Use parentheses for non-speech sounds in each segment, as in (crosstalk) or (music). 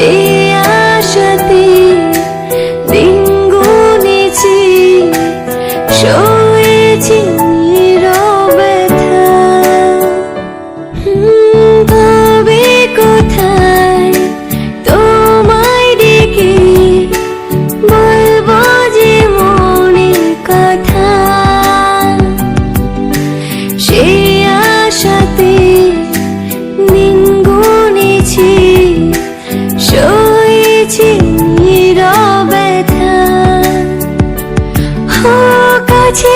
সেই আশাতে দিন গুনেছি সয়েছি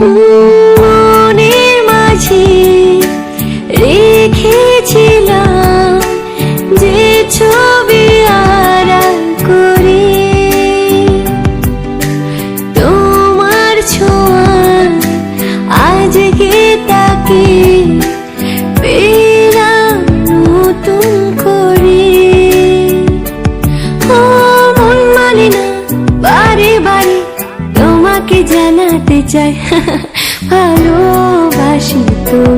Ooh. তোমাকে জানাতে চাই। (laughs) ভালোবাসি তোমায়